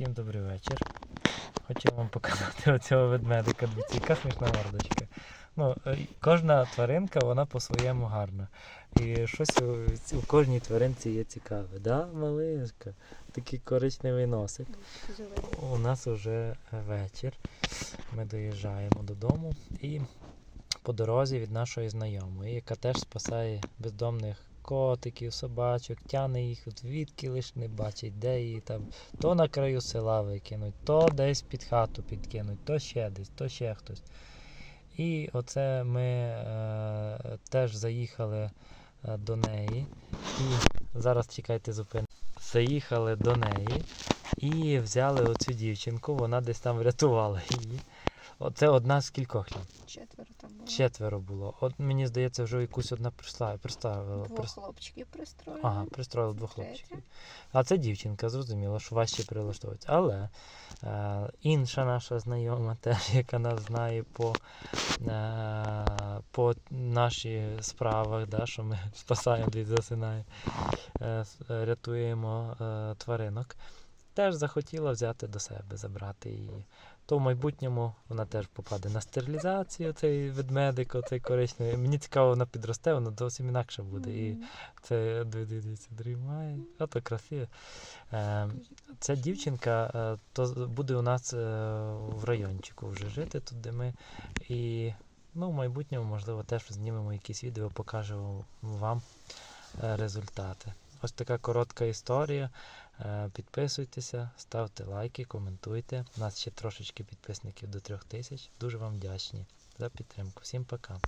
Всім добрий вечір. Хочу вам показати оцього ведмедика. Яка смішна мордочка. Ну, е, кожна тваринка, вона по-своєму гарна. І щось у, у кожній тваринці є цікаве. Да, малишка? Такий коричневий носик. У нас вже вечір. Ми доїжджаємо додому і по дорозі від нашої знайомої, яка теж спасає бездомних котиків, собачок, тяне їх звідки лиш не бачить, де її там то на краю села викинуть, то десь під хату підкинуть, то ще десь, то ще хтось. І оце ми е, теж заїхали е, до неї. І зараз чекайте зупин. Заїхали до неї і взяли оцю дівчинку, вона десь там врятувала її. Оце одна з кількох. Четверо там було. Четверо було. От мені здається, вже якусь одна прийшла, приставила. Двох прис- хлопчиків пристроїли. Ага, пристроїли двох Третя. хлопчиків. А це дівчинка, зрозуміло, що важче прилаштовується. Але е, інша наша знайома, теж, яка нас знає по, е, по нашій справах, да, що ми спасаємо від засинає, е, е, рятуємо е, тваринок, теж захотіла взяти до себе, забрати її. То в майбутньому вона теж попаде на стерилізацію, цей ведмедик, оцей коричневий. Мені цікаво, вона підросте, воно зовсім інакше буде. І це дивіться, дрімає. А то красиво. Е, ця дівчинка е, то буде у нас е, в райончику вже жити, тут де ми. І ну, в майбутньому, можливо, теж знімемо якісь відео, покажемо вам е, результати. Ось така коротка історія. Е, Підписуйтеся, ставте лайки, коментуйте. У нас ще трошечки підписників до трьох тисяч. Дуже вам вдячні за підтримку. Всім пока.